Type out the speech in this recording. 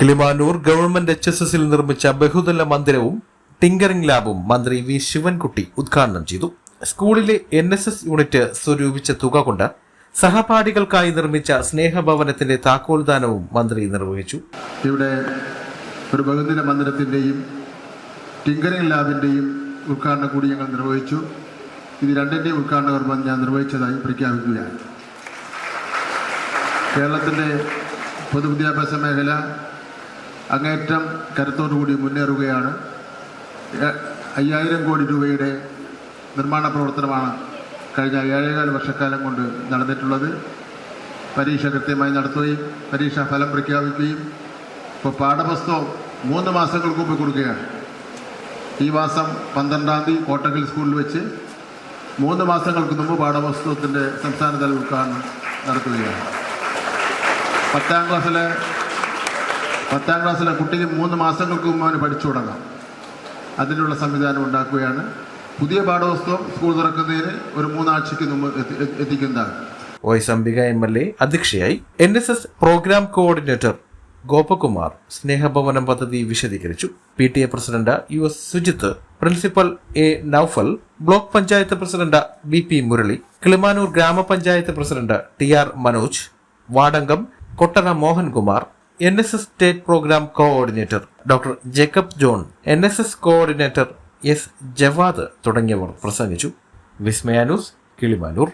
Kilimanoor government H S എസിൽ നിർമ്മിച്ച ബഹുതല മന്ദിരവും tinkering ലാബും മന്ത്രി വി ശിവൻകുട്ടി ഉദ്ഘാടനം ചെയ്തു. സ്കൂളിലെ എൻ എസ് എസ് യൂണിറ്റ് സ്വരൂപിച്ച തുക കൊണ്ട് സഹപാഠികൾക്കായി നിർമ്മിച്ച സ്നേഹഭവനത്തിന്റെ താക്കോൽദാനവും മന്ത്രി നിർവഹിച്ചു. ഇവിടെ ഒരു ബഹുദിന മന്ദിരത്തിന്റെയും ടിങ്കറിംഗ് ലാബിന്റെയും ഉദ്ഘാടനം കൂടി ഞങ്ങൾ നിർവഹിച്ചു. ഇത് രണ്ടിന്റെയും ഉദ്ഘാടന കർമ്മം ഞാൻ നിർവഹിച്ചതായി പ്രഖ്യാപിക്കുകയാണ്. കേരളത്തിന്റെ പൊതുവിദ്യാഭ്യാസ മേഖല അങ്ങേറ്റം കരുത്തോടുകൂടി മുന്നേറുകയാണ്. അയ്യായിരം കോടി രൂപയുടെ നിർമ്മാണ പ്രവർത്തനമാണ് കഴിഞ്ഞ ഏഴേകാൽ വർഷക്കാലം കൊണ്ട് നടന്നിട്ടുള്ളത്. പരീക്ഷ കൃത്യമായി നടത്തുകയും പരീക്ഷാ ഫലം പ്രഖ്യാപിക്കുകയും ഇപ്പോൾ പാഠപുസ്തകം മൂന്ന് മാസങ്ങൾക്ക് മുമ്പ് കൊടുക്കുകയാണ്. ഈ മാസം പന്ത്രണ്ടാം തീയതി കോട്ടക്കൽ സ്കൂളിൽ വെച്ച് മൂന്ന് മാസങ്ങൾക്ക് മുമ്പ് പാഠപുസ്തകത്തിന്റെ സംസ്ഥാനതല ഉദ്ഘാടനം നടത്തുകയാണ്. പത്താം ക്ലാസ്സിലെ പത്താം ക്ലാസ്സിലെ കുട്ടിക്ക് മൂന്ന് മാസങ്ങൾക്ക് മുമ്പ് അവന് പഠിച്ചു തുടങ്ങാം. അതിനുള്ള സംവിധാനം ഉണ്ടാക്കുകയാണ്. പുതിയ പാഠപുസ്തകം സ്കൂൾ തുറക്കുന്നതിന് ഒരു മൂന്നാഴ്ചയ്ക്ക് മുമ്പ് എത്തി എത്തി- എത്തിക്കുന്നതാണ്. Vice Ambika M L A അധ്യക്ഷയായി N S S programme coordinator Gopakumar സ്നേഹഭവനം പദ്ധതി വിശദീകരിച്ചു. P T A president U S Sujith principal A Naufal block panchayat president B P Murali Kilimanoor ഗ്രാമപഞ്ചായത്ത് president T R Manoj Vadangam Kottara Mohankumar N S S state programme coordinator doctor Jacob John N S S coordinator S Javad തുടങ്ങിയവർ പ്രസംഗിച്ചു. വിസ്മയാനൂസ് കിളിമാനൂർ.